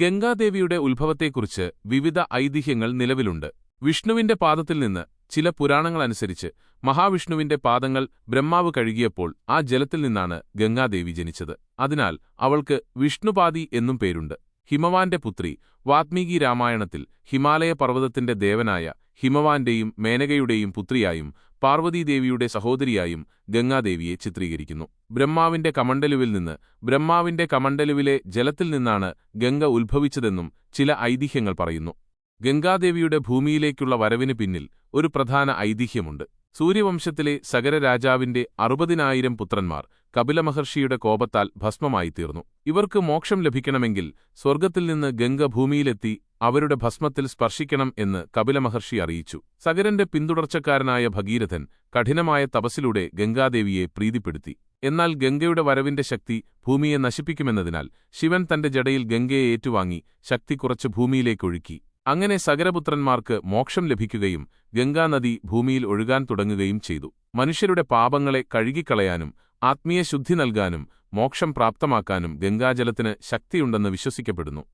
ഗംഗാദേവിയുടെ ഉത്ഭവത്തെക്കുറിച്ച് വിവിധ ഐതിഹ്യങ്ങൾ നിലവിലുണ്ട്. വിഷ്ണുവിന്റെ പാദത്തിൽ നിന്ന് ചില പുരാണങ്ങളനുസരിച്ച് മഹാവിഷ്ണുവിന്റെ പാദങ്ങൾ ബ്രഹ്മാവ് കഴുകിയപ്പോൾ ആ ജലത്തിൽ നിന്നാണ് ഗംഗാദേവി ജനിച്ചത്. അതിനാൽ അവൾക്ക് വിഷ്ണുപാതി എന്നും പേരുണ്ട്. ഹിമവാന്റെ പുത്രി വാത്മീകി രാമായണത്തിൽ ഹിമാലയ പർവതത്തിന്റെ ദേവനായ ഹിമവാന്റെയും മേനകയുടെയും പുത്രിയായും പാർവതീദേവിയുടെ സഹോദരിയായും ഗംഗാദേവിയെ ചിത്രീകരിക്കുന്നു. ബ്രഹ്മാവിന്റെ കമണ്ഡലുവിൽ നിന്ന് ബ്രഹ്മാവിന്റെ കമണ്ഡലുവിലെ ജലത്തിൽ നിന്നാണ് ഗംഗ ഉത്ഭവിച്ചതെന്നും ചില ഐതിഹ്യങ്ങൾ പറയുന്നു. ഗംഗാദേവിയുടെ ഭൂമിയിലേക്കുള്ള വരവിന് പിന്നിൽ ഒരു പ്രധാന ഐതിഹ്യമുണ്ട്. സൂര്യവംശത്തിലെ സഗര രാജാവിന്റെ അറുപതിനായിരം പുത്രന്മാർ കപിലമഹർഷിയുടെ കോപത്താൽ ഭസ്മമായിത്തീർന്നു. ഇവർക്ക് മോക്ഷം ലഭിക്കണമെങ്കിൽ സ്വർഗത്തിൽ നിന്ന് ഗംഗ ഭൂമിയിലെത്തി അവരുടെ ഭസ്മത്തിൽ സ്പർശിക്കണം എന്ന് കപിലമഹർഷി അറിയിച്ചു. സകരന്റെ പിന്തുടർച്ചക്കാരനായ ഭഗീരഥൻ കഠിനമായ തപസ്സിലൂടെ ഗംഗാദേവിയെ പ്രീതിപ്പെടുത്തി. എന്നാൽ ഗംഗയുടെ വരവിന്റെ ശക്തി ഭൂമിയെ നശിപ്പിക്കുമെന്നതിനാൽ ശിവൻ തന്റെ ജടയിൽ ഗംഗയെ ഏറ്റുവാങ്ങി ശക്തി കുറച്ച് ഭൂമിയിലേക്കൊഴുക്കി അങ്ങനെ സകരപുത്രന്മാർക്ക് മോക്ഷം ലഭിക്കുകയും ഗംഗാനദി ഭൂമിയിൽ ഒഴുകാൻ തുടങ്ങുകയും ചെയ്തു. മനുഷ്യരുടെ പാപങ്ങളെ കഴുകിക്കളയാനും ആത്മീയ ശുദ്ധി നൽകാനും മോക്ഷം പ്രാപ്തമാക്കാനും ഗംഗാജലത്തിന് ശക്തിയുണ്ടെന്ന് വിശ്വസിക്കപ്പെടുന്നു.